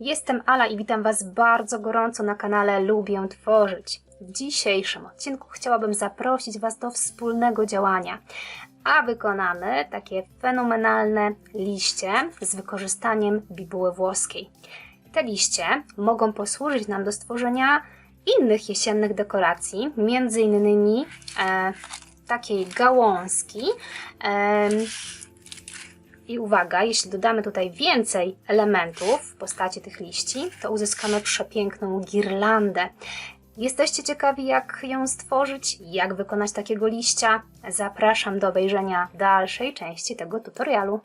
Jestem Ala i witam Was bardzo gorąco na kanale Lubię Tworzyć. W dzisiejszym odcinku chciałabym zaprosić Was do wspólnego działania, a wykonamy takie fenomenalne liście z wykorzystaniem bibuły włoskiej. Te liście mogą posłużyć nam do stworzenia innych jesiennych dekoracji, między innymi e, takiej gałązki, em, i uwaga, jeśli dodamy tutaj więcej elementów w postaci tych liści, to uzyskamy przepiękną girlandę. Jesteście ciekawi, jak ją stworzyć, jak wykonać takiego liścia? Zapraszam do obejrzenia dalszej części tego tutorialu.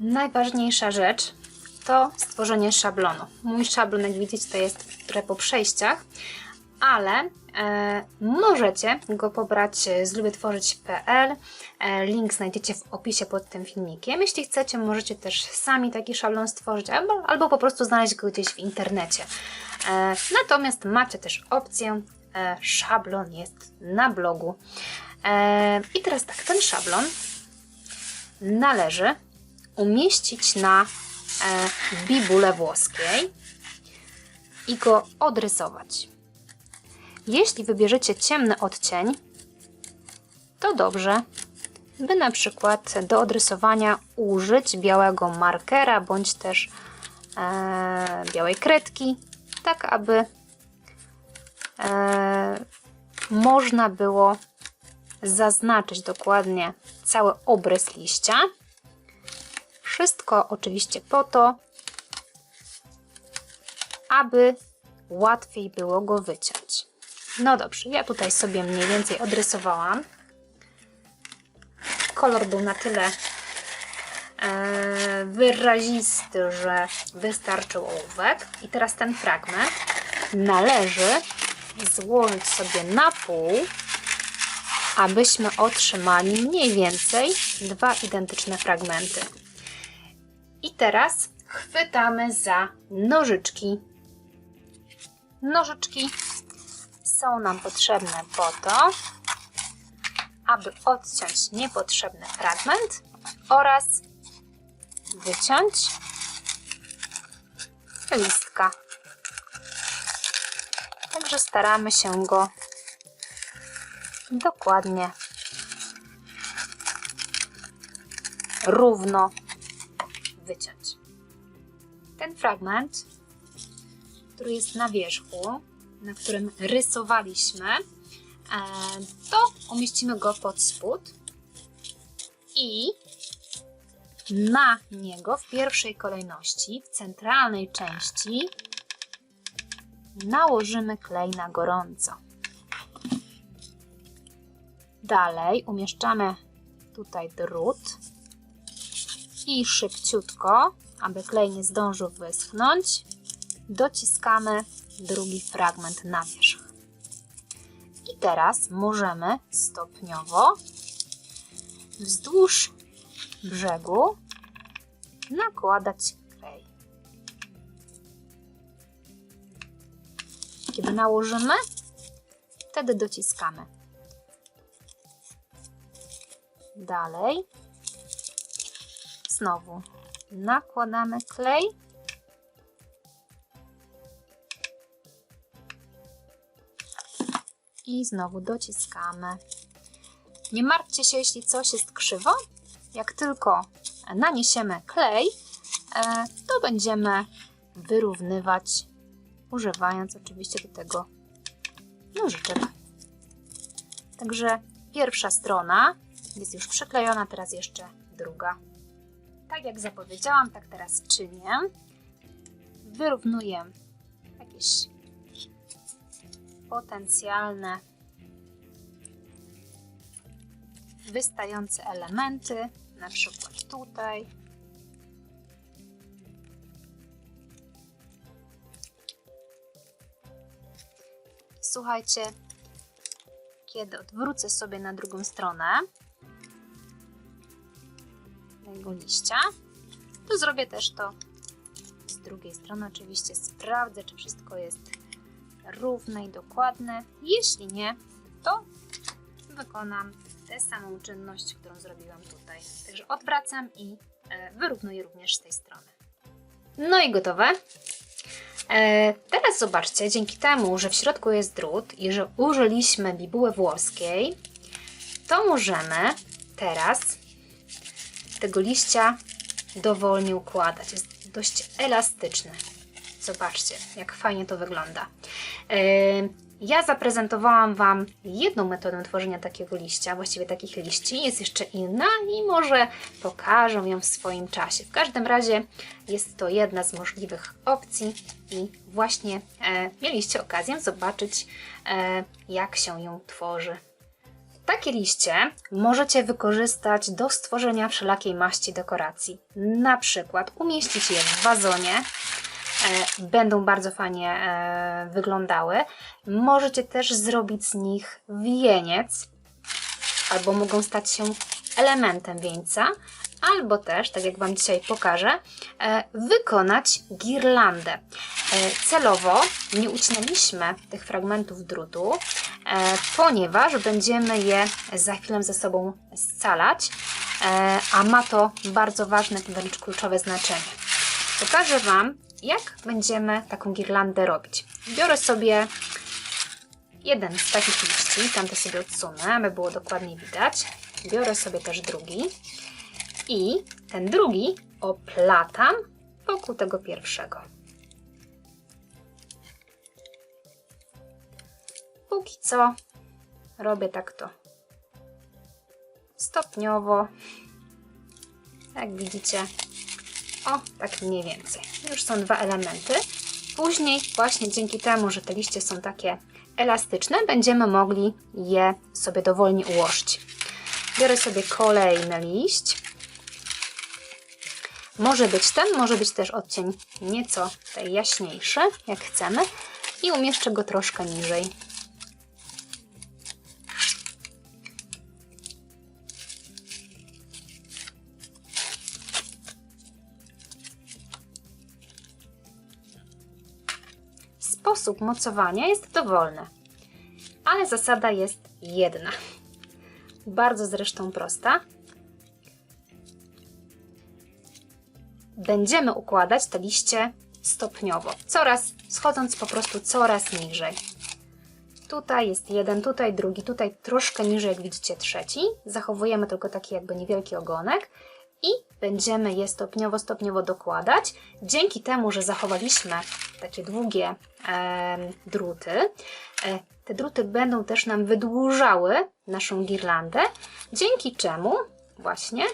Najważniejsza rzecz to stworzenie szablonu. Mój szablon, jak widzicie, to jest po przejściach, ale e, możecie go pobrać z lubietworzyć.pl. E, link znajdziecie w opisie pod tym filmikiem. Jeśli chcecie, możecie też sami taki szablon stworzyć albo, albo po prostu znaleźć go gdzieś w internecie. E, natomiast macie też opcję e, szablon jest na blogu. E, I teraz tak, ten szablon należy umieścić na e, bibule włoskiej i go odrysować. Jeśli wybierzecie ciemny odcień, to dobrze, by na przykład do odrysowania użyć białego markera bądź też e, białej kredki, tak aby e, można było zaznaczyć dokładnie cały obrys liścia. Wszystko oczywiście po to, aby łatwiej było go wyciąć. No dobrze, ja tutaj sobie mniej więcej odrysowałam. Kolor był na tyle e, wyrazisty, że wystarczył ołówek. I teraz ten fragment należy złożyć sobie na pół, abyśmy otrzymali mniej więcej dwa identyczne fragmenty. I teraz chwytamy za nożyczki. Nożyczki są nam potrzebne po to, aby odciąć niepotrzebny fragment oraz wyciąć listka. Także staramy się go dokładnie równo wyciąć. Ten fragment, który jest na wierzchu, na którym rysowaliśmy, e, to umieścimy go pod spód i na niego w pierwszej kolejności, w centralnej części, nałożymy klej na gorąco. Dalej umieszczamy tutaj drut i szybciutko, aby klej nie zdążył wyschnąć, dociskamy drugi fragment na wierzch. I teraz możemy stopniowo wzdłuż brzegu nakładać klej. Kiedy nałożymy, wtedy dociskamy. Dalej znowu nakładamy klej. I znowu dociskamy. Nie martwcie się, jeśli coś jest krzywo. Jak tylko naniesiemy klej, e, to będziemy wyrównywać, używając oczywiście do tego nożyczek. Także pierwsza strona jest już przyklejona, teraz jeszcze druga. Tak jak zapowiedziałam, tak teraz czynię. Wyrównuję jakieś potencjalne wystające elementy, na przykład tutaj. Słuchajcie, kiedy odwrócę sobie na drugą stronę, mojego liścia, to zrobię też to z drugiej strony. Oczywiście sprawdzę, czy wszystko jest równe i dokładne. Jeśli nie, to wykonam tę samą czynność, którą zrobiłam tutaj. Także odwracam i e, wyrównuję również z tej strony. No i gotowe. E, teraz zobaczcie, dzięki temu, że w środku jest drut i że użyliśmy bibuły włoskiej, to możemy teraz tego liścia dowolnie układać. Jest dość elastyczny. Zobaczcie, jak fajnie to wygląda. Yy, Ja zaprezentowałam Wam jedną metodę tworzenia takiego liścia, właściwie takich liści. Jest jeszcze inna i może pokażę ją w swoim czasie. W każdym razie jest to jedna z możliwych opcji i właśnie e, mieliście okazję zobaczyć, e, jak się ją tworzy. Takie liście możecie wykorzystać do stworzenia wszelakiej maści dekoracji. Na przykład umieścić je w wazonie, e, będą bardzo fajnie e, wyglądały. Możecie też zrobić z nich wieniec, albo mogą stać się elementem wieńca, albo też, tak jak Wam dzisiaj pokażę, e, wykonać girlandę. Celowo nie ucinaliśmy tych fragmentów drutu, ponieważ będziemy je za chwilę ze sobą scalać, e, a ma to bardzo ważne, wręcz kluczowe znaczenie. Pokażę Wam, jak będziemy taką girlandę robić. Biorę sobie jeden z takich liści, tamte sobie odsunę, aby było dokładnie widać. Biorę sobie też drugi i ten drugi oplatam wokół tego pierwszego. Póki co robię tak to stopniowo. Jak widzicie, o, tak mniej więcej. Już są dwa elementy. Później, właśnie dzięki temu, że te liście są takie elastyczne, będziemy mogli je sobie dowolnie ułożyć. Biorę sobie kolejny liść. Może być ten, może być też odcień nieco jaśniejszy, jak chcemy. I umieszczę go troszkę niżej. Sposób mocowania jest dowolny, ale zasada jest jedna. Bardzo zresztą prosta. Będziemy układać te liście stopniowo, coraz schodząc po prostu coraz niżej. Tutaj jest jeden, tutaj drugi, tutaj troszkę niżej, jak widzicie, trzeci. Zachowujemy tylko taki jakby niewielki ogonek i będziemy je stopniowo, stopniowo dokładać. Dzięki temu, że zachowaliśmy takie długie e, druty, e, te druty będą też nam wydłużały naszą girlandę, dzięki czemu właśnie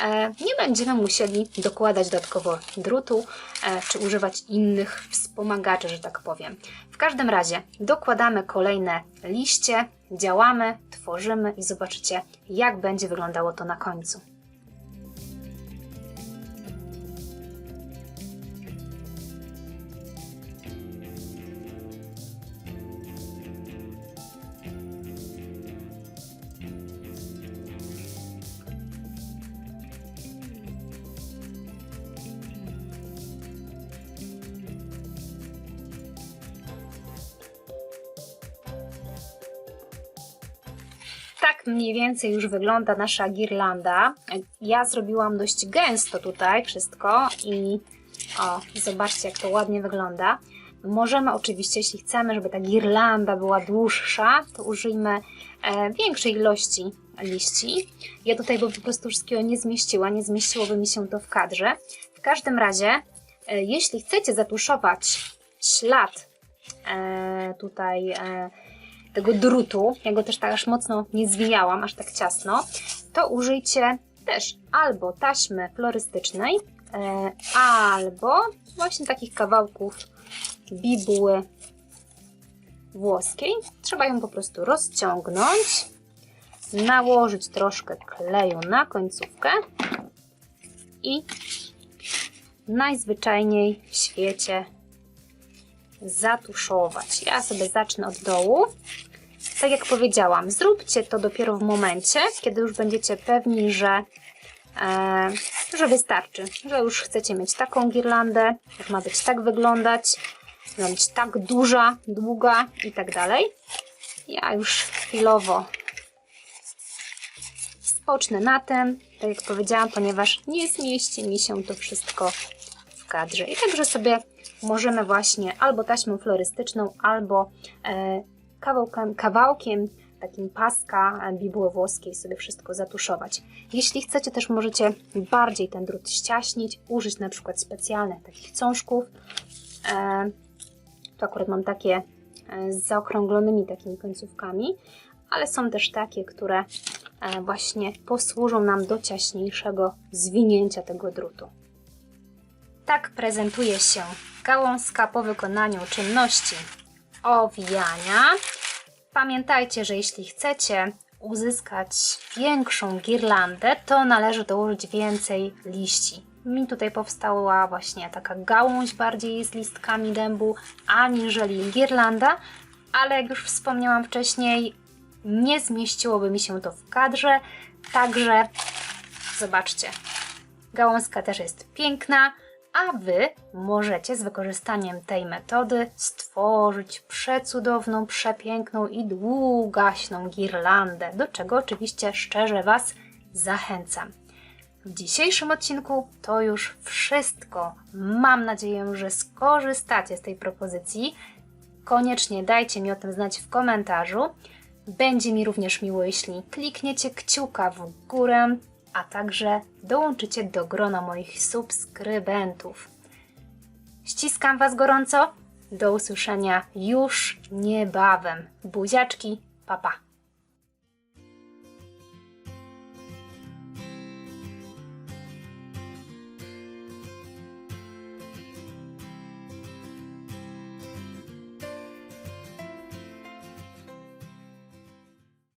e, nie będziemy musieli dokładać dodatkowo drutu e, czy używać innych wspomagaczy, że tak powiem. W każdym razie dokładamy kolejne liście, działamy, tworzymy i zobaczycie, jak będzie wyglądało to na końcu. Mniej więcej już wygląda nasza girlanda. Ja zrobiłam dość gęsto tutaj wszystko i o, zobaczcie jak to ładnie wygląda. Możemy oczywiście, jeśli chcemy, żeby ta girlanda była dłuższa, to użyjmy e, większej ilości liści. Ja tutaj po prostu wszystkiego nie zmieściła, nie zmieściłoby mi się to w kadrze. W każdym razie, e, jeśli chcecie zatuszować ślad e, tutaj e, tego drutu, ja go też tak aż mocno nie zwijałam, aż tak ciasno, to użyjcie też albo taśmy florystycznej, e, albo właśnie takich kawałków bibuły włoskiej. Trzeba ją po prostu rozciągnąć, nałożyć troszkę kleju na końcówkę i najzwyczajniej w świecie zatuszować. Ja sobie zacznę od dołu. Tak jak powiedziałam, zróbcie to dopiero w momencie, kiedy już będziecie pewni, że, e, że wystarczy, że już chcecie mieć taką girlandę, jak ma być tak wyglądać. miała być tak duża, długa i tak dalej. Ja już chwilowo spocznę na tym, tak jak powiedziałam, ponieważ nie zmieści mi się to wszystko w kadrze. I także sobie możemy właśnie albo taśmą florystyczną, albo e, kawałkiem, kawałkiem takim paska bibuły włoskiej sobie wszystko zatuszować. Jeśli chcecie, też możecie bardziej ten drut ściaśnić, użyć na przykład specjalnych takich cążków. E, tu akurat mam takie e, z zaokrąglonymi takimi końcówkami, ale są też takie, które e, właśnie posłużą nam do ciaśniejszego zwinięcia tego drutu. Tak prezentuje się gałązka po wykonaniu czynności owijania. Pamiętajcie, że jeśli chcecie uzyskać większą girlandę, to należy dołożyć więcej liści. Mi tutaj powstała właśnie taka gałąź bardziej z listkami dębu, aniżeli girlanda, ale jak już wspomniałam wcześniej, nie zmieściłoby mi się to w kadrze, także zobaczcie, Gałązka też jest piękna, a Wy możecie z wykorzystaniem tej metody stworzyć przecudowną, przepiękną i długaśną girlandę, do czego oczywiście szczerze Was zachęcam. W dzisiejszym odcinku to już wszystko. Mam nadzieję, że skorzystacie z tej propozycji. Koniecznie dajcie mi o tym znać w komentarzu. Będzie mi również miło, jeśli klikniecie kciuka w górę, a także dołączycie do grona moich subskrybentów. Ściskam Was gorąco. Do usłyszenia już niebawem. Buziaczki, papa. Pa.